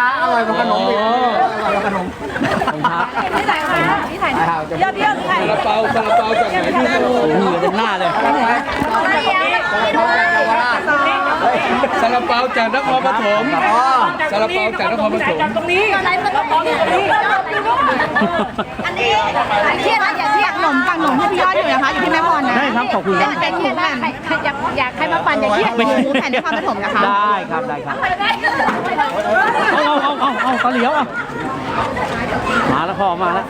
อร่อยกว่าขนมอีกอร่อยกว่าขนมที่ไหนคะที่ไหนเยอะเยอะใครซาลาเปาซาลาเปาจากไหนพี่โอ้โหเต็มหน้าเลย ซาลาเปาจากนครปฐมอ๋อซาลาเปาจากนครปฐมตรงนี้อะไรมันต้องตรงนี้อันนี้อันนี้อย่าเทียบขนมปังขนมที่พี่ยอดอยู่นะคะอยู่ที่แม่พรนะได้ครับขอบคุณครับเป็นหมูแผ่นอยากอยากให้มาปั่นอย่าเทียบหมูแผ่นนครปฐมนะคะได้ครับได้ครับเอาเอาเอาเอาเอาตะเหลียวอะมาแล้วพ่อมาแล้ว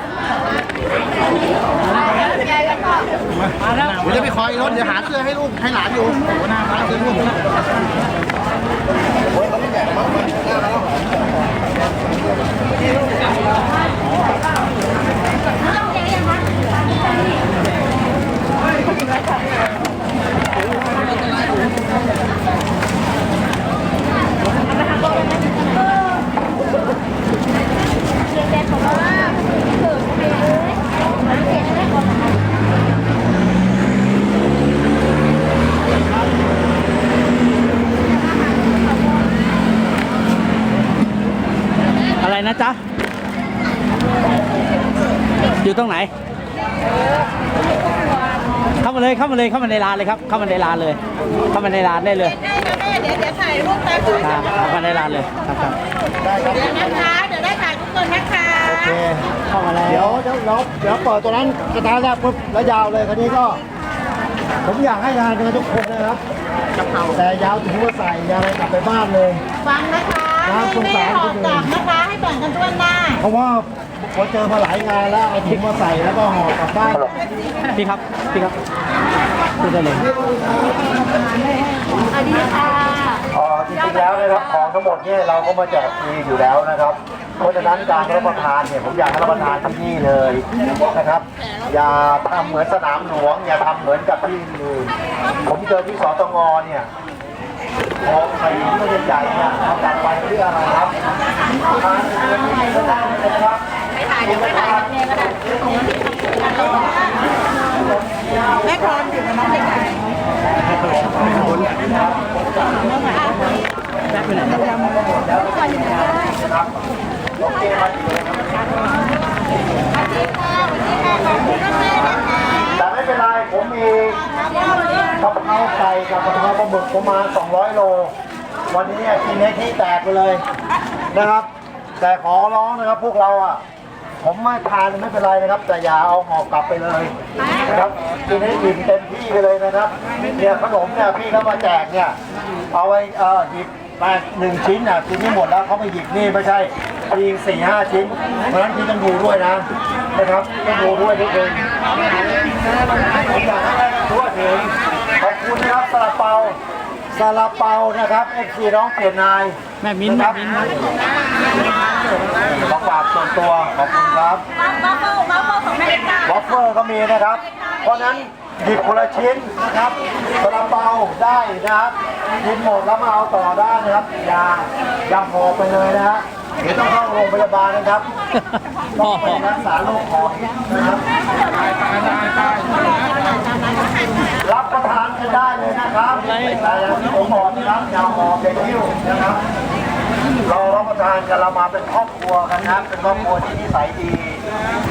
ผมจะไปคอยรถเดี๋ยวหาเสื้อให้ลูกให้หลานอยู่หน้าร้านสื้อลูกโอ้ยมันไม่แบ่มากหน้าแล้ว เข้ามาเลยเข้ามาในร้านเลยครับ เข้ามาในร้านเลย เข้ามาในร้านได้เลยแม่เดี๋ยวเดี๋ยวถ่ายรูปแป๊บนึงครับเข้ามาในร้านเลยครับครับเดี๋ยวนะคะเดี๋ยวได้ถ่ายทุกคนนะคะโอเคเข้ามาแล้วเดี๋ยวเดี๋ยวเดี๋ยวเดี๋ยวเปิดตัวนั้นกระทะแรกปุ๊บแล้วยาวเลยคันนี้ก็ ผมอยากให้ทานกันทุกคนนะครับแต่ยาวถึงว่าใส่อยาอะไรกลับไปบ้านเลยฟังนะคะไม่ไม่หอบกลับ เพราะว่าพอเจอมาหลายงานแล้วเอาถุงมาใส่แล้วก็ห่อกลับบ้านพี่ครับพี่ครับพูดได้เลยสวัสดีค่ะอ๋อจริงๆแล้วนะครับของทั้งหมดเนี่ยเราก็มาแจกฟรีอยู่แล้วนะครับ เพราะฉะนั้นการรับประทานเนี่ยผมอยากให้รับประทานที่นี่เลยนะครับ อย่าทำเหมือนสนามหลวงอย่าทำเหมือนกับที่อื่นผมเจอที่สตงเนี่ย พอใครไม่ได้จ่ายเนี่ยเอากลับไปเพื่ออะไรครับทานเงินไม่ได้นะครับไม่ถ่ายเดี๋ยวไม่ถ่ายกับเมย์ก็ได้แม่พรอยู่กับน้องเด็กค่ะแต่ไม่เป็นไรผมมี กะเพราไก่กับกะเพราปลาหมึกประมาณ 200 โล วันนี้เนี่ยกินให้ที่แตกไปเลยนะครับ แต่ขอร้องนะครับพวกเราอะ ผมไม่ทานไม่เป็นไรนะครับ แต่อย่าเอาหอบกลับไปเลยนะครับกินให้อิ่มเต็มที่ไปเลยนะครับ เนี่ยขนมเนี่ยพี่เขามาแจกเนี่ย เอาไว้เออหยิบมาหนึ่งชิ้นอะกินไม่หมดแล้วเขาไปหยิบนี่ไม่ใช่ปีสี่ห้าชิ้น เพราะฉะนั้นพี่ต้องดูด้วยนะนะครับต้องดูด้วยทุกคนผมอยากให้ได้ทั่วถึง คุณนะครับซาลาเปาซาลาเปานะครับเอฟซีน้องเปลี่ยนนายแม่มิ้นท์แม่มิ้นท์นะของฝากส่วนตัวขอบคุณครับมาเฟิลมาเฟิลของแม่เด็กค่ะวอฟเฟอร์ก็มีนะครับ เพราะฉะนั้นหยิบคนละชิ้นนะครับซาลาเปาได้นะครับกินหมดแล้วมาเอาต่อได้นะครับอย่าอย่าหอบไปเลยนะฮะเดี๋ยวต้องเข้าโรงพยาบาลนะครับต้องไปรักษาโรคหอบนะครับ รับประทานกันได้เลยนะครับแต่อย่างที่ผมบอกนะครับอย่าหอบอย่าหิ้วนะครับ เรารับประทานกันเรามาเป็นครอบครัวกันนะครับเป็นครอบครัวที่นิสัยดี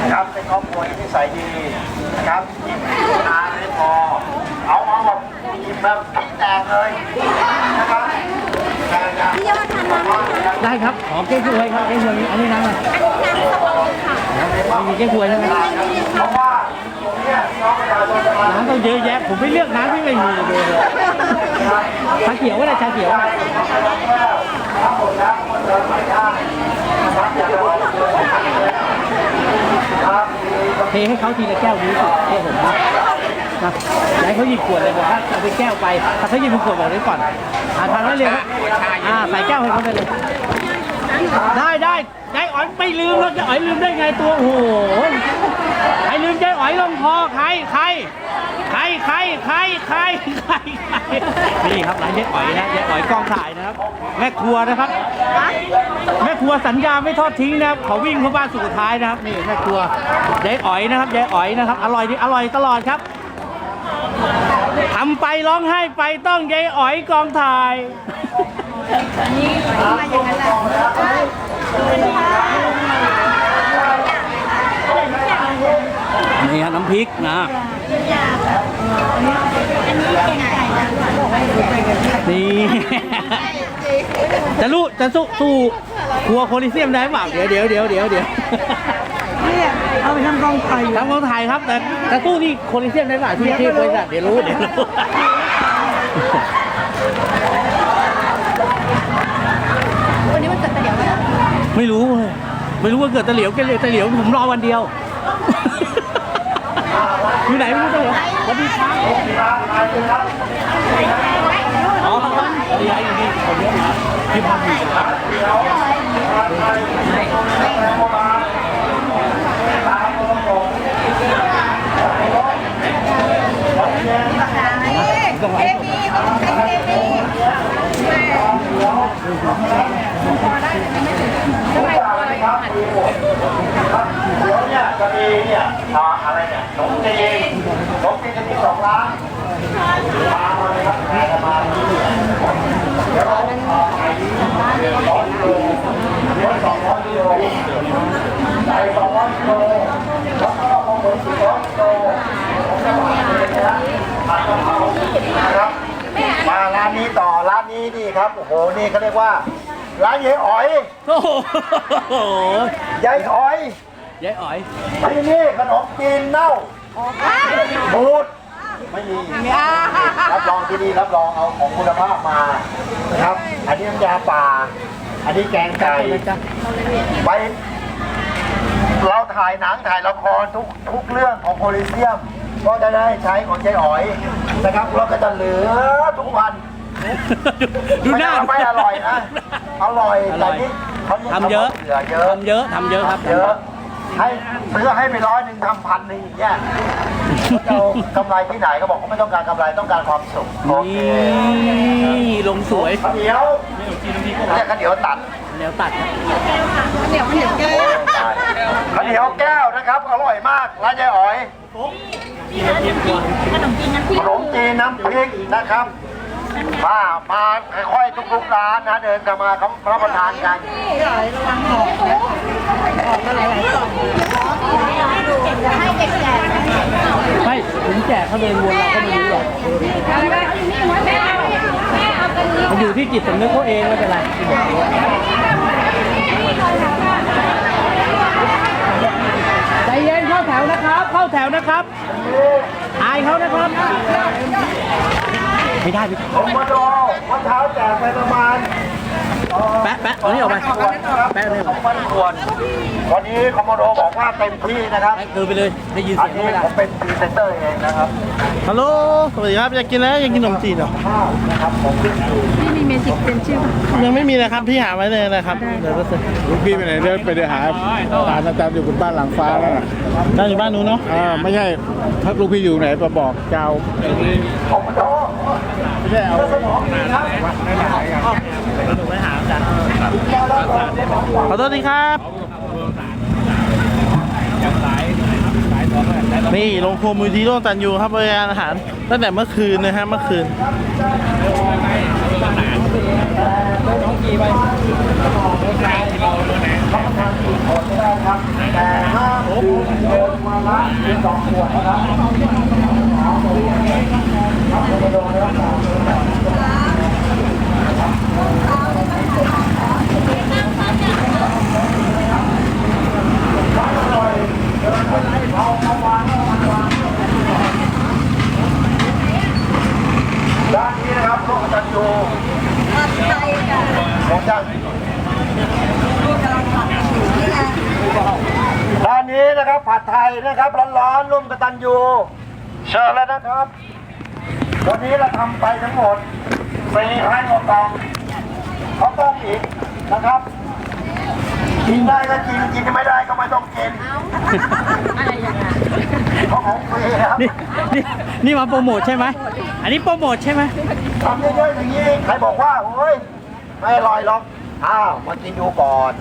นะครับเป็นครอบครัวที่นิสัยดีนะครับกินทานไม่พอเอาเอาแบบกินแบบพริกแตกเลยนะครับพี่ยอดทานน้ำได้ครับขอเก้งควยครับเก้งควยอันนี้น้ำอะไรมีเก้งควยใช่ไหมเพราะว่าตรงเนี้ยพี่น้องประชาชนจะมา น้ำต้องเยอะแยะ ผมไม่เลือกน้ำที่ไม่มีเลยชาเขียวก็ได้ชาเขียวทั้งหมดแล้วคนเดินไปได้นะครับอย่าไปเทให้เขาทีละแก้วนี้สิเท่ผมนะอย่าให้เขาหยิบขวดเลยบอกว่าเอาไปแก้วไปถ้าเขาหยิบเป็นขวดบอกไว้ก่อนอ่าทานไว้เลยครับอ่าใส่แก้วให้เขาไปเลย ได้ได้ได้อ๋อยไม่ลืมแล้วจะอ๋อยลืมได้ไงตัวโอ้โหใครลืมใจอ๋อยลงคอใครใครใครใครใครใครใครนี่ครับร้านเจ๊อ๋อยนะเจ๊อ๋อยกองถ่ายนะครับ แม่ครัวนะครับ แม่ครัวสัญญาไม่ทอดทิ้งนะครับเขาวิ่งเข้าบ้านสุดท้ายนะครับนี่แม่ครัวเจ๊อ๋อยนะครับเจ๊อ๋อยนะครับอร่อยดีอร่อยตลอดครับทำไปร้องไห้ไปต้องยายอ๋อยกองถ่าย นี่มาอย่างนั้นแหละนี่ฮะน้ำพริกนะนี่จะรู้จะสู้สู้ครัวโคลิเซียมได้หรือเปล่าเดี๋ยวเดี๋ยวเดี๋ยวเดี๋ยวเดี๋ยวนี่ยเอาไปทำกองถ่ายทำกองถ่ายครับแต่จะตู้นี่โคลิเซียมได้หรือเปล่าที่ที่บริษัทเดี๋ยวรู้เดี๋ยวรู้ ไม่รู้เลยไม่รู้ว่าเกิดตะเหลียวแกเลยตะเหลียวผมรอวันเดียว อยู่ไหนไม่รู้ตะเหลียวสวัสดีครับอ๋อนี่ไงอยู่นี่คนเอะนะที่พักอยู่ต้องไลฟ์สดเดี๋ยว เนี่ยจะมีเนี่ยอ่าอะไรเนี่ยนมจีนขนมจีจะมีสองร้านมาเลยครับมามาเดี๋ยวเราเอาไปร้อยกิโลเดี๋ยวสองร้อยกิโลใส่สองร้อยกิโลแล้วก็พอหมดสี่ร้อยกิโลผมจะมาเลยนะผัดกะเพรานะครับมาร้านนี้ต่อร้านนี้นี่ครับ โอ้โหนี่เขาเรียกว่า ร้านยายอ๋อยโอ้โหยายอ๋อยยายอ๋อยที่นี่ขนมจีนเน่าบูดไม่มีรับรองที่นี่รับรองเอาของคุณภาพมานะครับ อันนี้น้ำยาป่า อันนี้แกงไก่ไปเราถ่ายหนังถ่ายละครทุกทุกเรื่องของโพลิเซียม ก็จะได้ใช้ของเจ๊อ๋อยนะครับแล้วก็จะเหลือทุกวัน ดูหน้าไม่ใช่ว่าไม่อร่อยนะอร่อยอร่แต่อยนี่เขาทำเยอะเหลือเยอะทำเยอะทำเยอะครับเยอะให้ซื้อให้ไปร้อยหนึ่งทำพันหนึ่งอย่างเงี้ยเอากำไรที่ไหนก็บอกเขาไม่ต้องการกำไรต้องการความสุขโอเคนี่ลงสวยข้าวเหนียวเรียกข้าวเหนียวตัดแนวตัดครับเหนียวเหนียวแก้วข้าวเหนียวแก้วนะครับอร่อยมากร้านยายอ๋อยขนมจีนน้ำพริขกนมจีนน้ำพริกนะครับ มามาค่อยๆทุกๆร้านนะเดินกันมาเขารับประทานกันให้เด็กแก่ไม่ถึงแจกเขาเดินวนเราก็ไม่รู้หรอกมันอยู่ที่จิตสำนึกเขาเองไม่เป็นไรใจเย็นเข้าแถวนะครับ เข้าแถวนะครับ อายเขานะครับ ไม่ได้พี่ผมมาดูวันเช้าแจกไปประมาณแปะแปะเอานี่ออกไปแปะเอานี่ออกไปพันขวดวันนี้คอมโมโดบอกว่าเต็มที่นะครับแปะคือไปเลยได้ยินอัเสีนยงเขาไม่ได้นี้ผมเป็นพรีเซนเตอร์เองนะครับฮัลโหลสวัสดีครับอยากกินแล้วอยากกินขนมจีนเหรอข้าวนะครับผมขึ้นอยู่ที่มีเมจิกเป็นชื่อยังไม่มีนะครับพี่หาไว้เลยนะครับเดี๋ยวก็เสร็จลูกพี่ไปไหนเดินไปเดินหาหาอาจารย์อยู่บนบ้านหลังฟ้าแล้วน่ะด้านอยู่บ้านนู้นเนาะอ่าไม่ใช่ถ้าลูกพี่อยู่ไหนมาบอกเจ้าคอมโมโด ไม่ใช่เอาสมองดีครับขอโทษทีครับ นี่โรงครัวมูลที่ร่วมตันยูครับบริการอาหารตั้งแต่เมื่อคืนนะฮะเมื่อคืนแต่ห้ามดื่มเกินมาละสองขวดนะครับครับคอมโมโดนะครับ ด้านนี้นะครับโลกจันยูของจันด้านนี้นะครับผัดไทยนะครับร้อนๆร่วมกตันยูเชิญแล้วนะครับ วันนี้เราทำไปทั้งหมดสี่พันกว่ากล่องเขาต้มอีกนะครับ กินได้ก็กินกินไม่ได้ก็ไม่ต้องกินเพราะของฟรีครับ นี่นี่นี่มา โปรโมทใช่ไหม อันนี้โปรโมทใช่ไหมทำเยอะๆอย่างนี้ใครบอกว่าเฮ้ยไม่อร่อยหรอกอ้าวมากินดูก่อน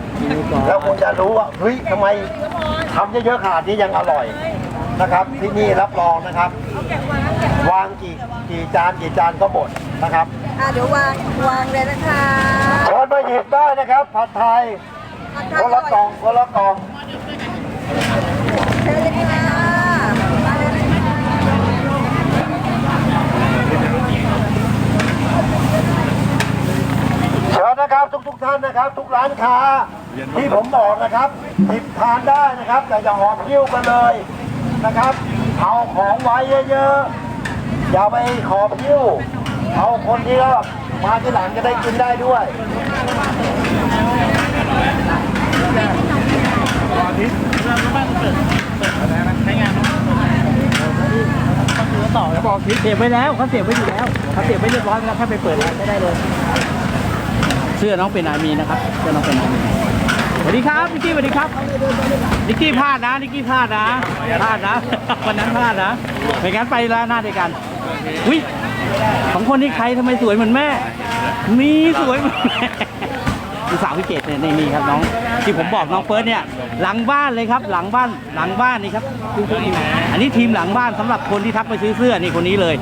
แล้วคุณจะรู้ว่าเฮ้ยทำไมทำเยอะๆขนาดนี้ยังอร่อยนะครับที่นี่รับรองนะครับ วางกี่กี่จานกี่จานก็หมดนะครับอะเดี๋ยววางวางเลยนะคะเชิญมาหยิบได้นะครับผัดไทยคนละกล่องคนละกล่องเชิญเลยค่ะมาเล นะครับทุกทุกๆท่านนะครับ ทุกร้านค้าที่ผมบอกนะครับติดทานได้นะครับ แต่อย่าหอบหิ้วกันเลยนะครับ เอาของไว้เยอะๆอย่าไปขอบหิ้วเอาคนที่ก็มาที่หลังจะได้กินได้ด้วยอาทิตย์เราบ้านเปิดเปิดอะไรนะใช้งานต้องดูต่อแล้วบอกทิศเสียบไว้แล้วเขาเสียบไว้อยู่แล้วเขาเสียบไว้เรียบร้อยแล้วแค่ไปเปิดร้านก็ได้เลย สื้อน้องเป็นอามีนะครับเสื้อน้องเป็นอามีสวัสดีครับนิกกี้สวัสดีครับนิกกี้พลาดนะนิกกี้พลาดนะพลาดนะวันนั้นพลาดนะไม่งั้นไปร้านหน้าด้วยกันวิสองคนนี้ใครทำไมสวยเหมือนแม่ มีสวยเหมือนแม่ ลูกสาวพี่เกดเนี่ยนี่นี่ครับน้องที่ผมบอกน้องเฟิร์สเนี่ยหลังบ้านเลยครับหลังบ้านหลังบ้านนี่ครับอันนี้ทีมหลังบ้านสำหรับคนที่ทักไปซื้อเสื้อนี่คนนี้เลย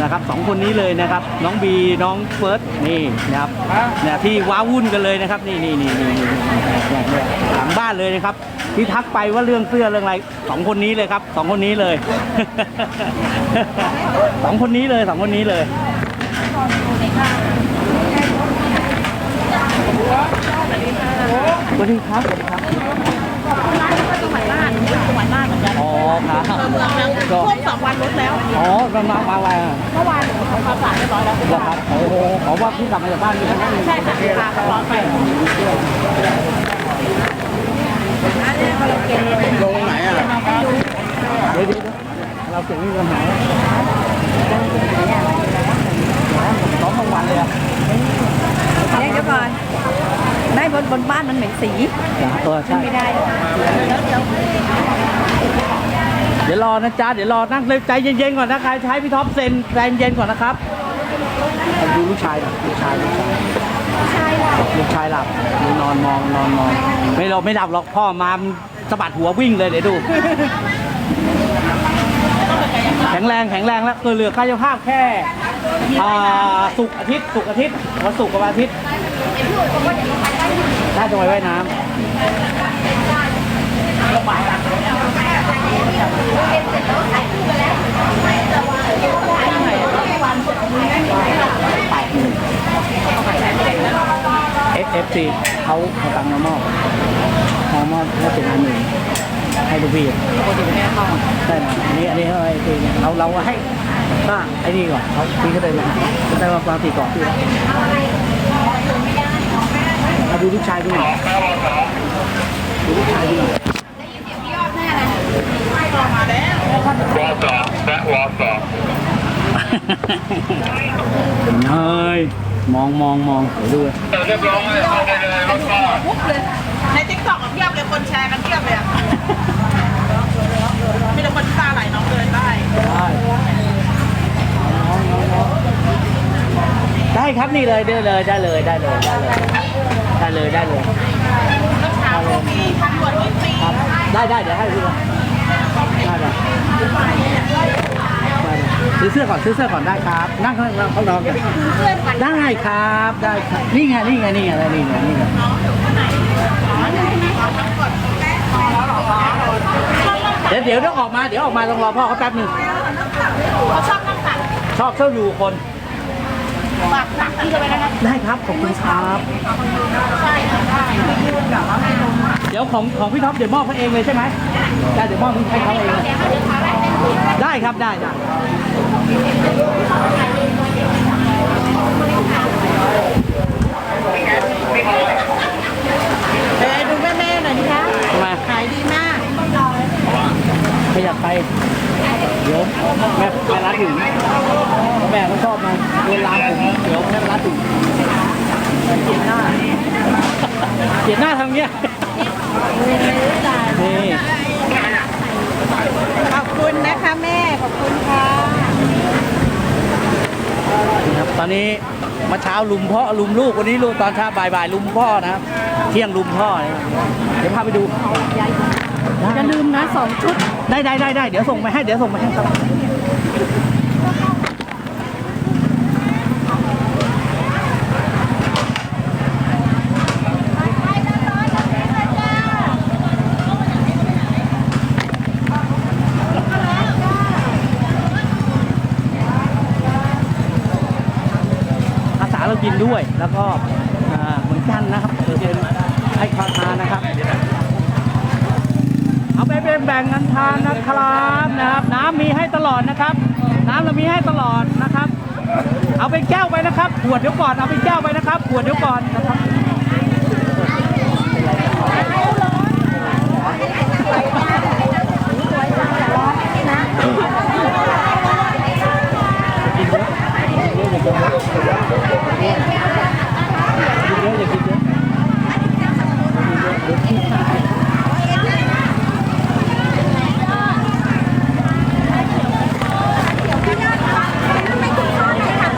นะครับสองคนนี้เลยนะครับน้องบีน้องเฟิร์สนี่นะครับเนี่ยที่ว้าวุ่นกันเลยนะครับนี่นี่นี่นี่หลังบ้านเลยนะครับที่ทักไปว่าเรื่องเสื้อเรื่องอะไรสองคนนี้เลยครับสองคนนี้เลยสองคนนี้เลยสองคนนี้เลย สวัสดีครับ สวัสดีครับอ๋อครับก็ท่วมสองวันลดแล้วอ๋อกำลังมาอะไรอะเมื่อวานเขาประสานเรียบร้อยแล้วเหรอครับโอ้โหขอว่าพี่กลับมาจากบ้านนี่นะใช่ค่ะพาร้อนไปลงไหนอะเดี๋ยวเดี๋ยวเราเก่งนี่เราหายซ้อมทั้งวันเลยอะเดี๋ยวก่อน ไม่บนบนบ้านมันเหม็นสีเออใช่ไม่ได้ เดี๋ยวรอนะจ๊ะ เดี๋ยวรอนั่งเลยใจเย็นๆก่อนนะใครใช้พี่ท็อปเซ็นใจเย็นๆก่อนนะครับดูลูกชายหน่อยลูกชายลูกชายลูกชายหลับดูนอนมองนอนมอง ไม่เราไม่หลับหรอกพ่อมาสะบัดหัววิ่งเลยเดี๋ยวดู แข็งแรงแข็งแรงแล้วคือเหลือกายภาพแค่อ่าสุกร์อาทิตย์สุกร์อาทิตย์วันศุกร์กับวันอาทิตย์ ได้จะไปว่ายน้ำ FFC เขาเขาตังค์มามอบมามอบให้เป็นอันหนึ่งให้ดูพี่ปกติไม่ให้เข้าใช่นะอันนี้อันนี้เขาไอ้ตีเราเราให้ก็ไอ้นี่ก่อนเขาตีเขาเลยมาเขาได้มาปางตีก่อนพี่มา ดูลูกชายดูหน่อยดูลูกชายดูหน่อยเฮ้ยมองมองมองเดี๋ยวดูในทิกตอกเพียบเลยคนแชร์กันเพียบเลยอะมีแต่คนตาไหลน้องเดินได้ได้ได้ครับนี่เลยได้เลยได้เลยได้เลยได้เลยได้ เลยได้เลยเช้าก็มีทางด่วนที่ฟรีครับได้ได้เดี๋ยวให้พี่ก่อนได้ได้ได้ซื้อเสื้อก่อนซื้อเสื้อก่อนได้ครับ นั่งข้างนอกข้างนอกกันได้ครับได้ครับนี่ไงนี่ไงนี่ไงนี่ไงนี่ไงเดี๋ยวเดี๋ยวต้องออกมาเดี๋ยวออกมาต้องรอพ่อเขาแป๊บหนึงเขาชอบนั่งตักชอบเช่าอยู่คน ฝากตักที่จะไปแล้วนะได้ครับขอบคุณครับใช่ได้เดี๋ยวของของพี่ท็อปเดี๋ยวมอบให้เองเลยใช่ไหมได้เดี๋ยวมอบให้เขาเองเลยได้ครับได้ได้เออดูแม่แม่หน่อยดิคะ ทำไม ขายดีมาก ขยับไปเดี๋ยวแม่แม่รัดถึงแม่เขาชอบมาเวลาผมเดี๋ยวแม่รัดถึงเกียดหน้าเกียดหน้าทำเงี้ยนี่ขอบคุณนะคะแม่ขอบคุณค่ะครับตอนนี้มาเช้าลุมพ่อลุมลูกวันนี้ลูกตอนเช้าบ่ายบ่ายลุมพ่อนะครับเที่ยงลุมพ่อเดี๋ยวพาไปดู อย่าลืมนะสองชุด ได้ได้ได้ได้เดี๋ยวส่งไปให้เดี๋ยวส่งไปให้ครับอาสาเรากินด้วยแล้วก็อ่าบางนะครับเดี๋ยวเย็นให้ทานทานนะครับ เอาไปเป็นแบ่งกันทานนะครับนะครับ น้ำมีให้ตลอดนะครับ น้ำเรามีให้ตลอดนะครับ เอาไปแก้วไปนะครับขวดเดี๋ยวก่อนเอาไปแก้วไปนะครับขวดเดี๋ยวก่อนนะครับ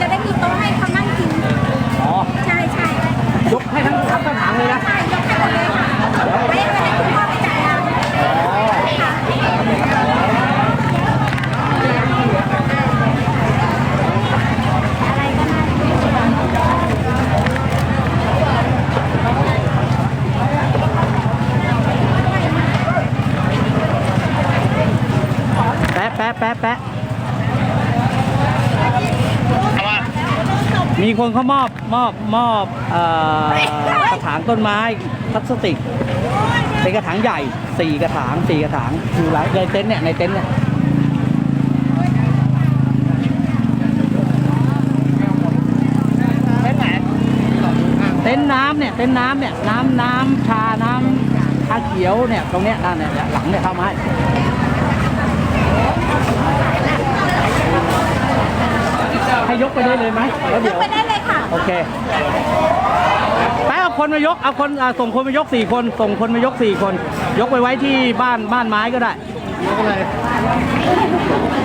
จะได้มีโต๊ะให้เขานั่งกิน อ๋อ ใช่ใช่ ยกให้ทั้งทั้งกระถางเลยนะ ใช่ยกให้หมดเลยค่ะไม่ให้ให้คุณพ่อไปจัดการค่ะอะไรก็ได้ แปะแปะแปะแปะมี คนเขามอบมอบมอบกระถางต้นไม้พลาสติกเป็นกระถางใหญ่สี่กระถางสี่กระถางอยู่หลังในเต็นท์เนี่ยในเต็นท์เนี่ยเต็นท์น้ำเนี่ยเต็นท์น้ำเนี่ยน้ำน้ำชาน้ำชาเขียวเนี่ยตรงเนี้ยนั่นเนี่ยหลังเนี่ยเข้ามา ให้ให้ยกไปได้เลยไหมแล้วเดี๋ยว ไปได้เลยค่ะ โอเคไปเอาคนมายก เอาคนอ่าส่งคนมายกสี่คน ส่งคนมายกสี่คน ยกไปไว้ที่บ้านบ้านไม้ก็ได้ยกเลย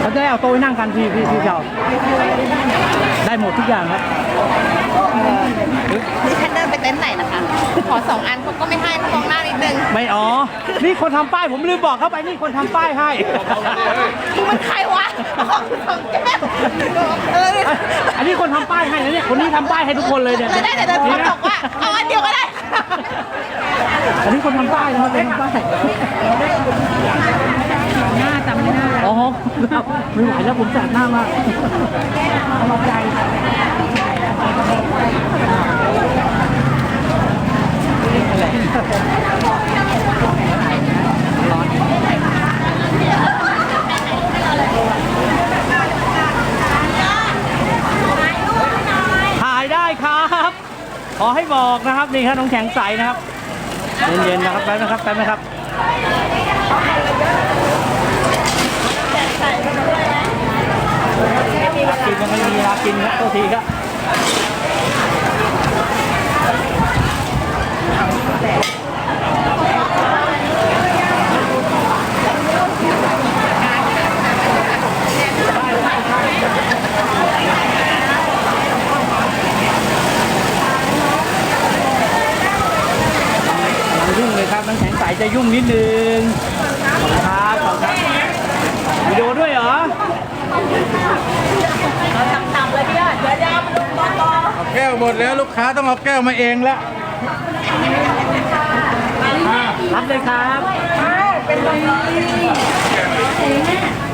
เขาจะได้เอาโต๊ะไปนั่งกันพี่พี่พี่เจ้าได้หมดทุกอย่างครับ ดิฉันเดินไปเต็นท์ไหนนะคะ ขอสองอันเขาก็ไม่ให้เขามองหน้านิดนึงไม่อ๋อ นี่คนทำป้ายผมลืมบอกเข้าไปนี่คนทำป้ายให้ มึงมันใครวะของสองแก้วเอออันนี้คนทำป้ายให้นะเนี่ยคนนี้ทำป้ายให้ทุกคนเลยเนี่ยเลยได้แต่เดินเขาบอกว่าเอาอันเดียวก็ได้ อันนี้คนทำป้ายนะครับคนทำป้ายหน้าจำไม่ได้อ๋อไม่ไหวแล้วผมแสบหน้ามาก เอาใจร้อน ถ่ายได้ครับ ขอให้บอกนะครับนี่ครับน้องแข็งใสนะครับเย็นๆนะครับแป๊บนะครับแป๊บนะครับกินยังไม่มีเวลากินครับโทษทีครับกำลัง ยุ่งเลยครับน้ำแข็งใสจะยุ่งนิดนึงขอบคุณครับขอบคุณครับวิดีโอด้วยเหรอเอาแก้วหมดแล้วลูกค้าต้องเอาแก้วมาเองละ รับเลยครับ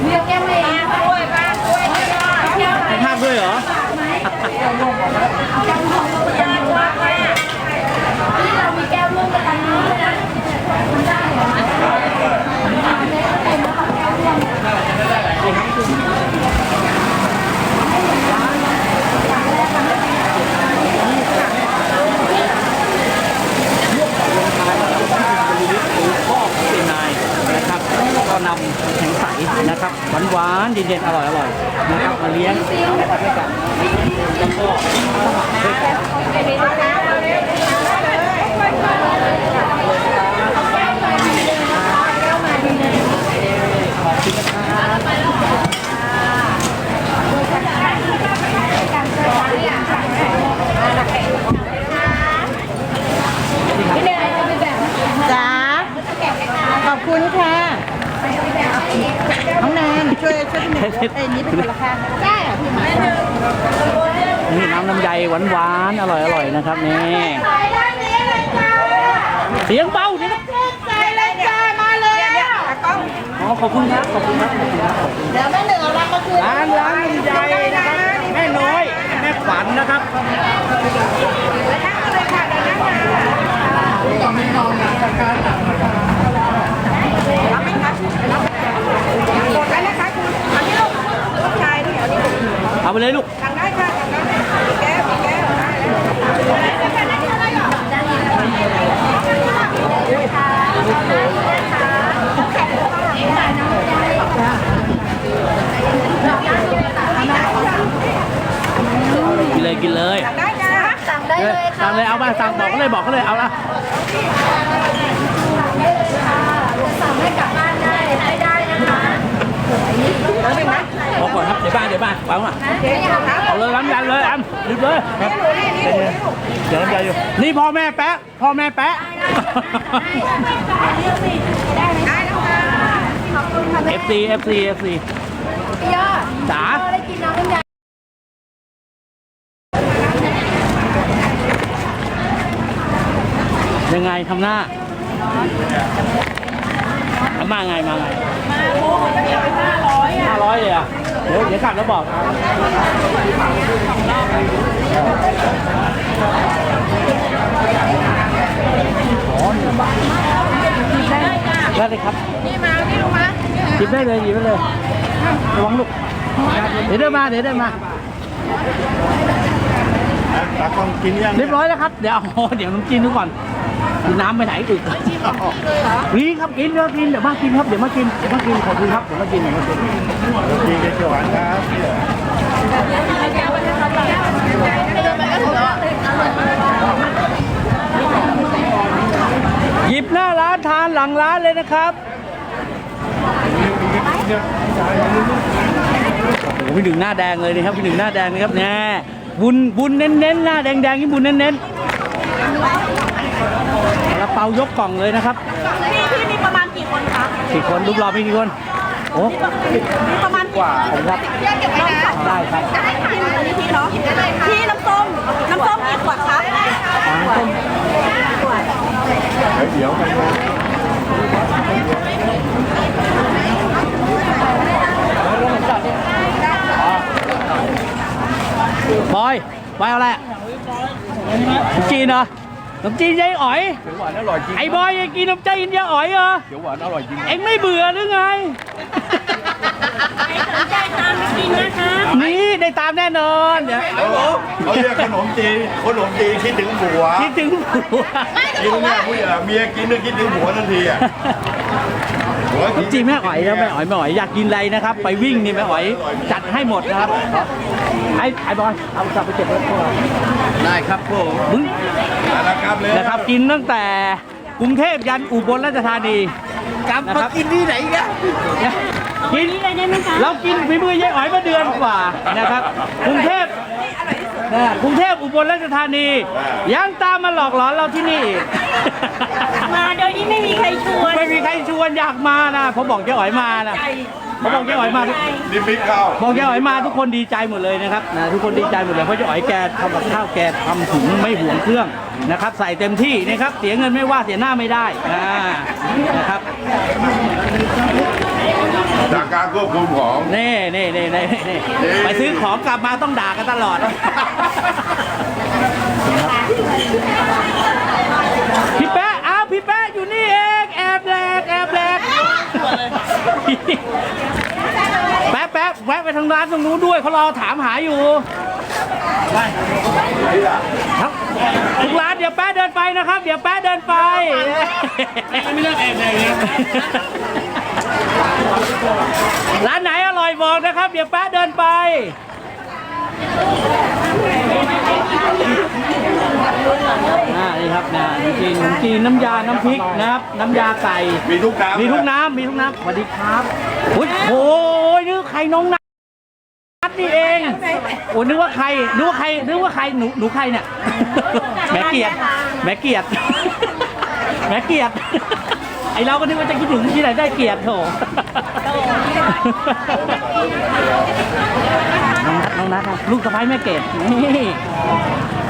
เรียกแก้วเองด้วยป้าด้วยให้ภาพด้วยเหรอที่เรามีแก้วร่วมกันนี้นะพ่อของเป็นนายนะครับ ก็ นำแข็งใสนะครับหวานๆเย็นๆอร่อยๆนะครับมาเลี้ยงนะครับให้กับแล้วก็ให้กับจ้าขอบคุณค่ะ น้องแนนช่วยช่วยพี่หนึ่งเอ้ยนี้เป็นคนละข้างได้เหรอพี่หมานี่น้ำลำไยหวานๆอร่อยๆนะครับนี่ใส่ด้านนี้เลยจ้าเสียงเบาเดี๋ยวนะใส่เลยจ้ามาเลยอะอ๋อขอบคุณครับขอบคุณครับขอบคุณครับเดี๋ยวแม่หนึ่งเอาลังมาคืนร้านร้านลำไยนะครับแม่น้อยแม่ขวัญนะครับ กดได้นะคะคุณอันนี้ลูกลูกชายนี่เดี๋ยวนี้ เอา ไปเลยลูก สั่งได้ค่ะสั่งได้แก้วแก้วได้แล้ว กินเลยกินเลย สั่งได้จ้าสั่งได้ เออสั่งเลยเอามาสั่งบอกเขาเลยบอกเขาเลยเอาละ สั่งให้กลับบ้านได้ได้ได้นะคะแล้วเป็นไหม บอกก่อนครับเดี๋ยวบ้านเดี๋ยวบ้านวางมา โอเคครับ เอาเลยน้ำยาเลยอันหยิบเลย นี่หนูนี่นี่หนูนี่หนู เดี๋ยวน้ำยาอยู่นี่พ่อแม่ แปะพ่อแม่แปะได้แล้วค่ะขอบคุณค่ะแม่ FC FC FC พี่ยอดจ๋าได้กินน้ำน้ำยายังไงทำหน้าเอามาไงมาไงห้าร้อยเลยเหรอะเดี๋ยวเดี๋ยวกลับแล้วบอก ได้เลยครับนี่มานี่ลูกมาหยิบได้เลยหยิบได้เลยระวังลูกเดี๋ยวเดินมาเดี๋ยวเดินมาตากล้องกินยังเรียบร้อยแล้วครับเดี๋ยวเอาเดี๋ยวน้ำจิ้มดูก่อนกินน้ำไปไหนอีกนี่ครับกินเดี๋ยวกินเดี๋ยวมากินครับเดี๋ยวมากินเดี๋ยวมากินขอบคุณครับเดี๋ยวมากินเดี๋ยวมากินกินเขียวหวานครับ หยิบหน้า ร้านทานหลังร้านเลยนะครับโอ้โหพี่หนึ่งหน้าแดงเลยนะครับพี่หนึ่งหน้าแดงนะครับแน่บุญบุญเน้นๆหน้าแดงๆนี่บุญเน้นๆกระเป๋ายกกล่องเลยนะครับพี่พี่มีประมาณกี่คนคะกี่คนรูปรอมีกี่คนโอ้มีประมาณกี่คนผมครับแยกเก็บไว้นะได้ครับได้ค่ะอันนี้พี่เนาะพี่น้ำส้มน้ำส้มกี่ขวดคะเดี๋ยวกันมา บอยบอยเอาอะไรอะขนมจีนเหรอขนมจีนยายอ๋อย เขียวหวานอร่อยจริงไอ้บอยยังกินขนมจีนยายอ๋อยเหรอ เขียวหวานอร่อยจริง เอ็งไม่เบื่อหรือไงนี่ได้ ตามแน่นอนเดี๋ยวเขาเรียกขนมจีนขนมจีนคิดถึงผัวคิดถึงผัวกินเนี่ยผู้ใหญ่เมียกินเนี่ยคิดถึงผัวทันทีอะผัวขนมจีนแม่อ๋อยนะแม่อ๋อยแม่อ๋อยอยากกินอะไรนะครับ ไปวิ่งนี่แม่อ๋อยจัดให้หมดนะครับไอ้ไอ้บอยเอากลับไปเก็บไว้พวกเราได้ครับผมมึงนะครับเลยนะครับกินตั้งแต่กรุงเทพยันอุบลราชธานีกลับมากินที่ไหนกัน กินเรากินฝีมือยายอ๋อยมาเดือนกว่านะครับกรุงเทพนะกรุงเทพอุบลราชธานี ยังตามมาหลอกหลอนเราที่นี่อีก มาโดยที่ไม่มีใครชวนไม่มีใครชวนอยากมานะผมบอกยายอ๋อยมานะผมบอกยายอ๋อยมาทุกนี่บิ๊กเข้าบอกยายอ๋อยมาทุกคนดีใจหมดเลยนะครับนะทุกคนดีใจหมดเลยเพราะยายอ๋อยแกทำกับข้าวแกทำถึงไม่ห่วงเครื่องนะครับ ใส่เต็มที่นะครับ เสียเงินไม่ว่าเสียหน้าไม่ได้อ่านะครับ จากการควบคุมของเน่เน่เน่เน่เน่ไปซื้อของกลับมาต้องด่ากันตลอด พี่แป๊ะอ้าวพี่แป๊ะอยู่นี่เองแอบแหลกแอบแหลกแป๊ะแป๊ะแวะไปทางร้านตรงนู้นด้วยเขารอถามหาอยู่ไปครับทุกร้านเดี๋ยวแป๊ะเดินไปนะครับ เดี๋ยวแป๊ะเดินไปไม่เลือกแอบแหลก ร้านไหนอร่อยบอกนะครับ เดี๋ยวแป๊ะเดินไป อ่า นี่ครับนะขนมจีนขนมจีนน้ำยา น้ำพริกนะครับ น้ำยาไก่ มีทุกน้ำมีทุกน้ำ มีทุกน้ำ สวัสดีครับโอ้ยโอ้ยนึกใครน้องนัดนี่เอง โอ้นึกว่าใคร นึกว่าใคร นึกว่าใคร หนู หนูใครเนี่ย แม่เกียรติแม่เกียรติแม่เกียรติ ไอเราก็นึกว่าจะคิดถึงที่ไหนได้เกียรติโถน้องนัทน้องนัทครับลูกสะใภ้แม่เกดนี่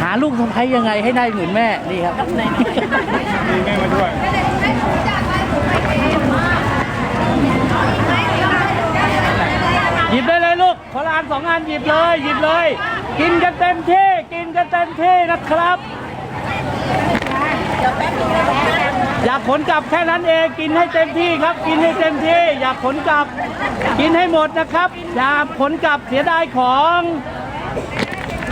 หาลูกสะใภ้ยังไงให้ได้เหมือนแม่นี่ครับมีแม่มาด้วยหยิบได้เลยลูกขอละอันสองอันหยิบเลยหยิบเลย กินกันเต็มที่กินกันเต็มที่นะครับ อยากขนกลับแค่นั้นเองกินให้เต็มที่ครับ กินให้เต็มที่ อยากขนกลับ กินให้หมดนะครับ อย่าขนกลับเสียดายของ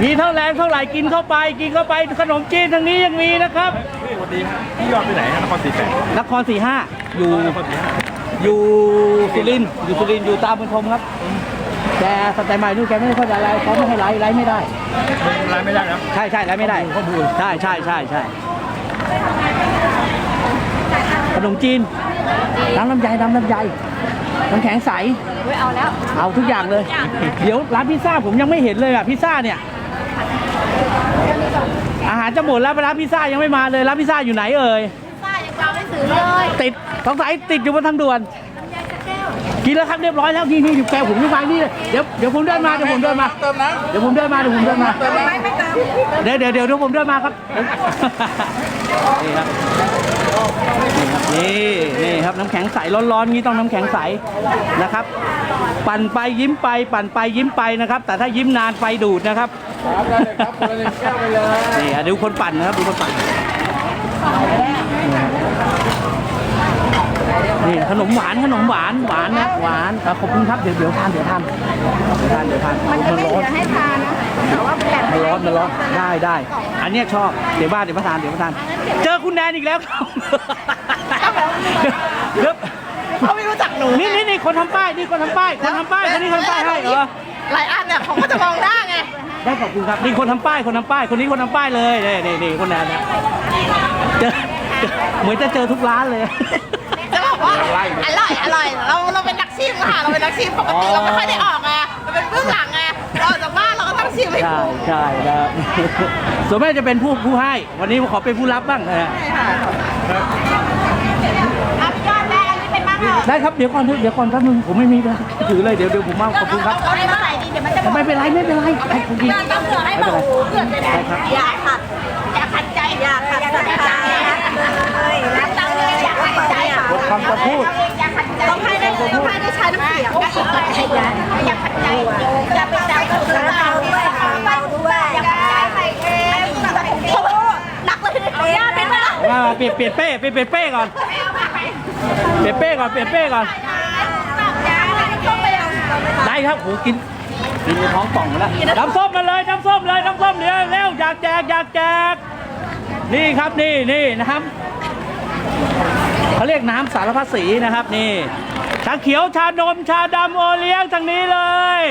มีเท่าแรงเท่าไหร่กินเข้าไป กินเข้าไปขนมจีนทางนี้ยังมีนะครับสวัสดีครับพี่ยอดไปไหนครับนครศรีแปดนครสี่ห้าอยู่นครศรีห้าอยู่สุรินทร์อยู่สุรินทร์อยู่ตามบรรทมครับ แต่สไตล์ใหม่นู่นแกไม่ได้เข้าใจอะไรเขาไม่ให้ไลฟ์ไลฟ์ไม่ได้ร้านไม่ได้ครับใช่ใช่ไลฟ์ไม่ได้ข้อมูลใช่ใช่ใช่ใช่ข นมจีนน้ำลำไยน้ำลำไยน้ำแข็งใสเอาแล้วเอาทุกอย่างเลย เดี๋ยวร้านพิซซ่าผมยังไม่เห็นเลยอะพิซซ่าเนี่ย อาหารจะหมดแล้วร้านพิซซ่ายังไม่มาเลยร้านพิซซ่าอยู่ไหนเอ่ย ป้ายังวางไม่ถือเลยติดสงสัยติดอยู่บนทางด่วน กินแล้วครับเรียบร้อยแล้วนี่นี่อยู่แกผมอยู่ฟังนี่เลยเดี๋ยวเดี๋ยวผมเดินมาเดี๋ยวผมเดินมา เติมน้เดี๋ยวผมเดินมาเดี๋ยวผมเดินมา ไม่ไม่เติมเดี๋ยวเดี๋ยวเดี๋ยวเดี๋ยวผมเดินมาครับ นี่ครับ นี่นี่ครับน้ำแข็งใสร้อนๆงี้ต้องน้ำแข็งใสนะครับ ปั่นไปยิ้มไป ปั่นไปยิ้มไปนะครับ แต่ถ้ายิ้มนานไฟดูดนะครับำครับได้เลยครับคนละหนึ่งแก้วไปเลยนี่อะดูคนปั่นนะครับดูคนปั่นนี่ขนมหวานขนมหวานหวานนะหวานอะขอบคุณครับเดี๋ยวเดี๋ยวทานเดี๋ยวทานเดี๋ยวทานเดี๋ยวทานมันจะไม่ร้เหอนลือให้ทานนะแต่ว่าแบ่งมันร้อนมันร้อนได้ได้อั นเนี้ยชอบ เดี๋ยวบ้านเดี๋ยวมาทานเดี๋ยวมาทาน เจอคุณแนนอีกแล้วครับเดี๋ยวเขาไม่รู้จักหนูนี่นี่นี่คนทำป้ายนี่คนทำป้ายคนทำป้ายคนนี้คนทำป้ายให้เหรอหลายอันเนี่ยเขาก็จะมองหน้าไงได้ขอบคุณครับนี่คนทำป้ายคนทำป้ายคนนี้คนทำป้ายเลยนี่นี่นี่คนแนนนะเจอเจอเหมือนจะเจอทุกร้านเลยจะบอกว่าอร่อยอร่อยเราเราเป็นนักชิมค่ะเราเป็นนักชิมปกติเราไม่ค่อยได้ออกไงเราเป็นเบื้องหลังไงเราออกจากบ้านเราก็ ต้องชิมให้ใช่ถูกใช่นะครับส่วนแม่จะเป็นผู้ผู้ให้ วันนี้ผมขอเป็นผู้รับบ้างนะฮะอัพยอดแม่อันนี้เป็นบ้างเหรอได้ครับเดี๋ยวก่อนเดี๋ยวก่อนแป๊บนึงผมไม่มีนะถือเลยเดี๋ยวเดี๋ยวผมมาขอบคุณครับ เอาให้เมื่อไหร่ดีเดี๋ยวมันจะหมดไม่เป็นไรไม่เป็นไรให้คุณกินต้องเผื่อให้บอกเผื่อจะได้อย่าขัดอย่าขัดใจอย่าขัดศรัทธาเลยรักตังเลยอย่าขัดใจอะบทคำจะพูด อย่าขัดใจต้องให้ได้ต้องให้ได้ใช้น้ำเสียงอย่าอย่าขัดใจอย่าไปใจกับเราด้วยเราด้วยอย่าขัดใจใส่เองหนักเลยย่าเป็นไห มล่ะมาเปลี่ยนเปลี่ยนเป้เปลี่ยนเปลี่ยนเป้ก่อน เปลี่ยนเป้ก่อน เปลี่ยนเป้ก่อน ได้ครับโหกินกินในท้องป่องแล้ว น้ำส้มมาเลย น้ำส้มเลย น้ำส้มเร็วเร็วอยากแจกอยากแจก นี่ครับนี่นี่นะครับเขาเรียกน้ำสารพัดสีนะครับนี่ ชาเขียวชานมชาดำโอเลี้ยงทางนี้เลย